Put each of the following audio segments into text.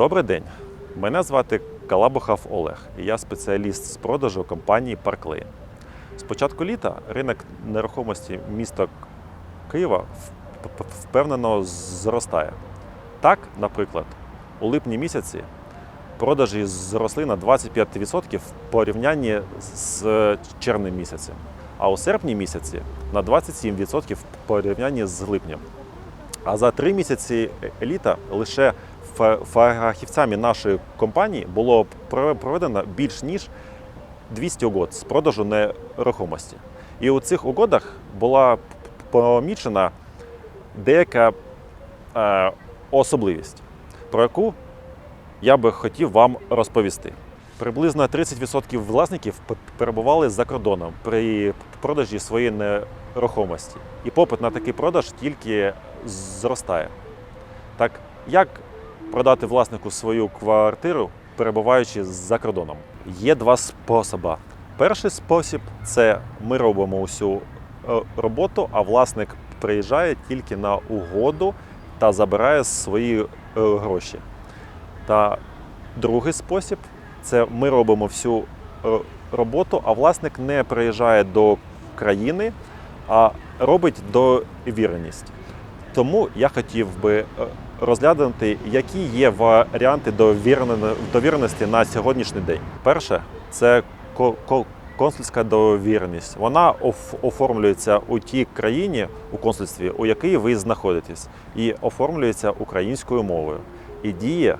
Добрий день. Мене звати Калабухав Олег, і я спеціаліст з продажу компанії Парклей. З початку літа ринок нерухомості міста Києва впевнено зростає. Так, наприклад, у липні місяці продажі зросли на 25% в порівнянні з червнем місяцем, а у серпні місяці на 27% в порівнянні з липнем. А за три місяці літа лише фахівцями нашої компанії було проведено більш ніж 200 угод з продажу нерухомості. І у цих угодах була помічена деяка е, особливість, про яку я би хотів вам розповісти. Приблизно 30% власників перебували за кордоном при продажі своєї нерухомості. І попит на такий продаж тільки зростає. Так як продати власнику свою квартиру, перебуваючи за кордоном? Є два способи. Перший спосіб це ми робимо усю е, роботу, а власник приїжджає тільки на угоду та забирає свої е, гроші. Та другий спосіб це ми робимо всю е, роботу, а власник не приїжджає до країни, а робить довіреність. Тому я хотів би розглянути, які є варіанти довіреності на сьогоднішній день. Перше це ко- ко- консульська довіреність. Вона оформлюється у тій країні у консульстві, у якій ви знаходитесь, і оформлюється українською мовою і діє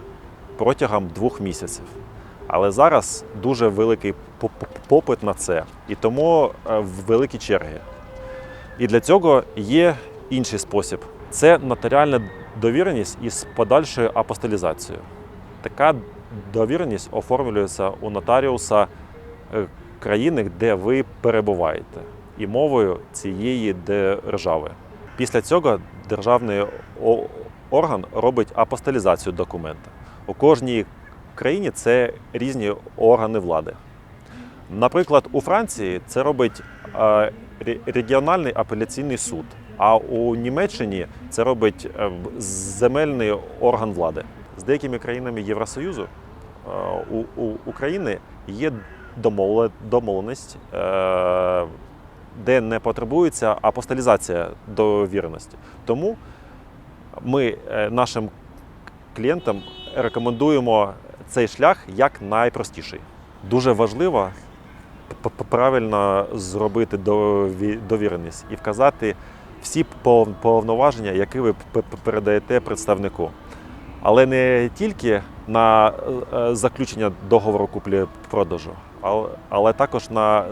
протягом двох місяців. Але зараз дуже великий по- по- попит на це, і тому е, великі черги. І для цього є інший спосіб це нотаріальна довіреність із подальшою апостолізацією. Така довіреність оформлюється у нотаріуса е, країни, де ви перебуваєте, і мовою цієї держави. Після цього державний орган робить апостолізацію документа. У кожній країні це різні органи влади. Наприклад, у Франції це робить регіональний апеляційний суд, а у Німеччині це робить е, земельний орган влади. З деякими країнами Євросоюзу е, у, України є домовленість, е, де не потребується апостолізація довіреності. Тому ми нашим клієнтам рекомендуємо цей шлях як найпростіший. Дуже важливо правильно зробити довіреність і вказати всі пов- повноваження, які ви передаєте представнику. Але не тільки на е, заключення договору куплі-продажу, але- також на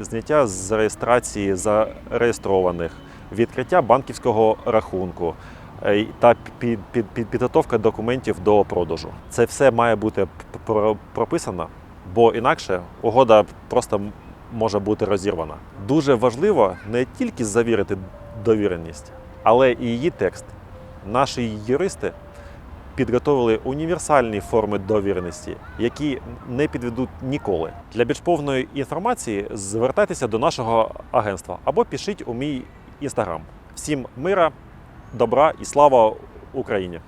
зняття з реєстрації зареєстрованих, відкриття банківського рахунку е, та під, під, під, підготовка документів до продажу. Це все має бути прописано, бо інакше угода просто може бути розірвана. Дуже важливо не тільки завірити довіреність, але і її текст. Наші юристи підготовили універсальні форми довіреності, які не підведуть ніколи. Для більш повної інформації звертайтеся до нашого агентства або пишіть у мій інстаграм. Всім мира, добра і слава Україні!